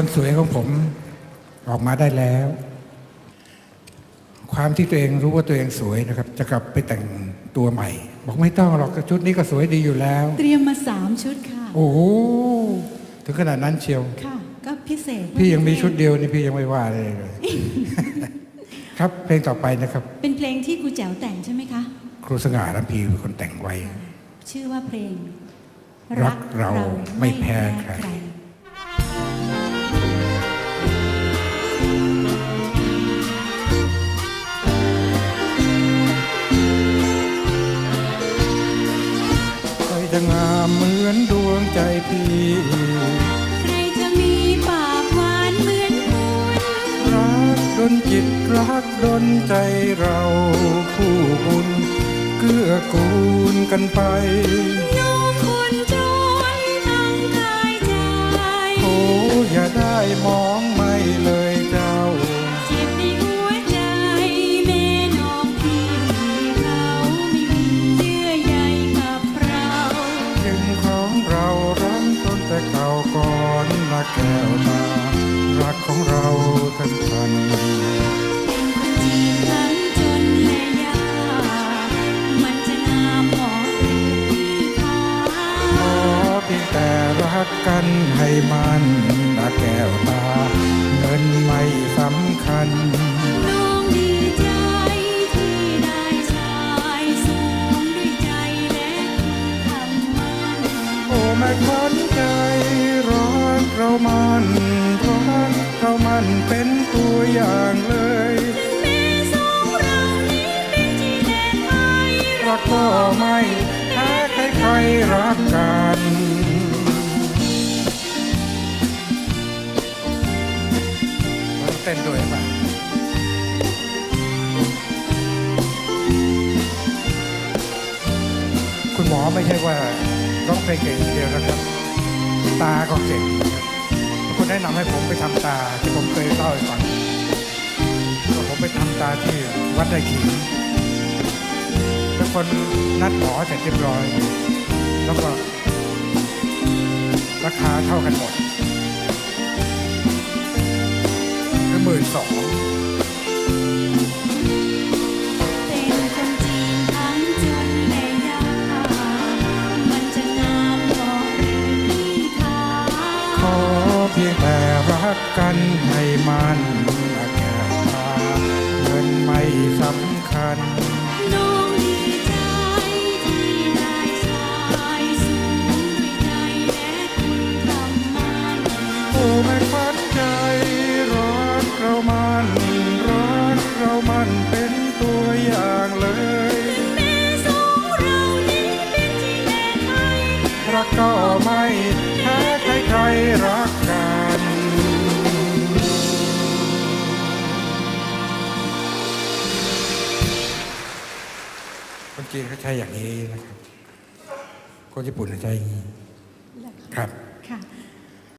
คนสวยของผมออกมาได้แล้ว ความที่ตัวเองรู้ว่าตัวเองสวยนะครับ จะกลับไปแต่งตัวใหม่ บอกไม่ต้องหรอกชุดนี้ก็สวยดีอยู่แล้ว เตรียมมาสามชุดค่ะ โอ้โหถึงขนาดนั้นเชียวค่ะ ก็พิเศษ พี่ยังมีชุดเดียวนี่พี่ยังไม่ว่าเลยเลย ครับเพลงต่อไปนะครับ เป็นเพลงที่ครูแจ๋วแต่งใช่ไหมคะ ครูสง่าลำพีเป็นคนแต่งไว้ ชื่อว่าเพลง รักเราไม่แพ้ใคร จะงามเหมือนดวงใจพี่ใครจะมีปากหวานเหมือนคุณรักดนจิตรักดนใจเราผู้บุญเกื้อกูลกันไปน้องคนจนทั้งกายใจโอ้อย่าได้มองไม่เลย เก่าก่อนละแก้วตารักของเราทั้งทันเป็นคนจีบทั้งจนและยา มันจะงามหมอหรือพี่คะขอเพียงแต่รักกันให้มันละแก้วตา เงินไม่สำคัญ อย่างเลยแม่สองเรานี้เป็นที่แดนไม้รักก็ไม่แพ้ใครใครๆรักกันเต้นด้วยป่ะคุณหมอไม่ใช่ว่าร้องเพลงเก่งเดียวนะครับ ตาก็เก่งครับคุณแนะนำให้ผมไปทำตาที่ผมเคยเล่าให้ วัดไร่ขิงแล้วคนนัดหมอเสร็จเรียบร้อย แล้วก็ราคาเท่ากันหมดคือหมื่นสองเป็นคนจีนทั้งจนและยากมันจะงามหมอหรือพี่คะขอเพียงแต่รักกันให้มัน สำคัญ น้องดีใจที่ได้ชายสูงด้วยใจและคุณคำมั่นโอ้แม่ขวัญใจรักเรามันรักเรามันเป็นตัวอย่างเลยแม่สองเรานี้เป็นที่แดนไม้รักก็ไม่แพ้ใครใครๆรัก คนจีนเขาใช้อย่างนี้นะครับ คนญี่ปุ่นเขาใช้อย่างนี้ครับค่ะ